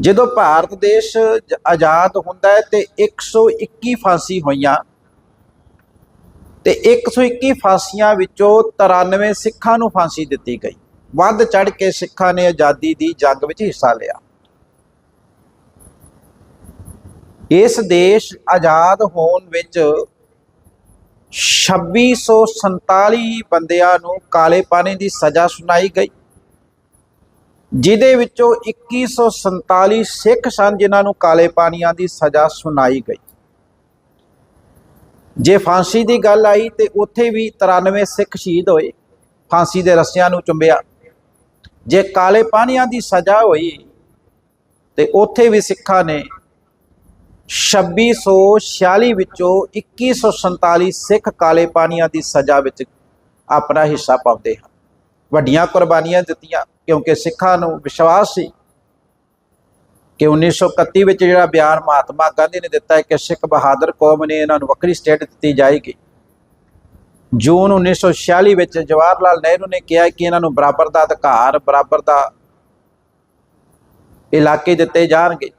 ਜਦੋਂ ਭਾਰਤ ਦੇਸ਼ ਆਜ਼ਾਦ ਹੁੰਦਾ ਹੈ ਤੇ 121 ਫਾਂਸੀ ਹੋਈਆਂ, ਤੇ 121 ਫਾਂਸੀਆਂ ਵਿੱਚੋਂ 93 ਸਿੱਖਾਂ ਨੂੰ ਫਾਂਸੀ ਦਿੱਤੀ ਗਈ। ਵੱਧ ਚੜ ਕੇ ਸਿੱਖਾਂ ਨੇ ਆਜ਼ਾਦੀ ਦੀ ਜੰਗ ਵਿੱਚ ਹਿੱਸਾ ਲਿਆ। ਇਸ ਦੇਸ਼ ਆਜ਼ਾਦ ਹੋਣ ਵਿੱਚ 2647 ਬੰਦਿਆਂ ਨੂੰ ਕਾਲੇ ਪਾਣੀ ਦੀ ਸਜ਼ਾ ਸੁਣਾਈ ਗਈ। ਜਿਹਦੇ ਵਿੱਚੋਂ 2147 ਸਿੱਖ ਸਨ, ਜਿਨ੍ਹਾਂ ਨੂੰ ਕਾਲੇ ਪਾਣੀਆਂ ਦੀ ਸਜ਼ਾ ਸੁਣਾਈ ਗਈ। ਜੇ ਫਾਂਸੀ ਦੀ ਗੱਲ ਆਈ, ਤੇ ਉੱਥੇ ਵੀ 93 ਸਿੱਖ ਸ਼ਹੀਦ ਹੋਏ। ਫਾਂਸੀ ਦੇ ਰੱਸਿਆਂ ਨੂੰ ਚੁੰਬਿਆ। ਜੇ ਕਾਲੇ ਪਾਣੀਆਂ ਦੀ ਸਜ਼ਾ ਹੋਈ, ਤੇ ਉੱਥੇ ਵੀ ਸਿੱਖਾਂ ਨੇ 2646 ਵਿੱਚੋਂ 2147 ਸਿੱਖ ਕਾਲੇ ਪਾਣੀਆਂ ਦੀ ਸਜ਼ਾ ਵਿੱਚ ਆਪਣਾ ਹਿੱਸਾ ਪਾਉਂਦੇ ਹਨ। ਵੱਡੀਆਂ ਕੁਰਬਾਨੀਆਂ ਦਿੱਤੀਆਂ, ਕਿਉਂਕਿ ਸਿੱਖਾਂ ਨੂੰ ਵਿਸ਼ਵਾਸ ਸੀ ਕਿ 1931 ਵਿੱਚ ਜਿਹੜਾ ਬਿਆਨ ਮਹਾਤਮਾ ਗਾਂਧੀ ਨੇ ਦਿੱਤਾ ਹੈ ਕਿ ਸਿੱਖ ਬਹਾਦਰ ਕੌਮ ਨੇ ਇਹਨਾਂ ਨੂੰ ਵੱਖਰੀ ਸਟੇਟ ਦਿੱਤੀ ਜਾਏਗੀ। ਜੂਨ 1946 ਵਿੱਚ ਜਵਾਹਰ ਲਾਲ ਨਹਿਰੂ ਨੇ ਕਿਹਾ ਕਿ ਇਹਨਾਂ ਨੂੰ ਬਰਾਬਰ ਦਾ ਅਧਿਕਾਰ, ਬਰਾਬਰ ਦਾ ਇਲਾਕੇ ਦਿੱਤੇ ਜਾਣਗੇ।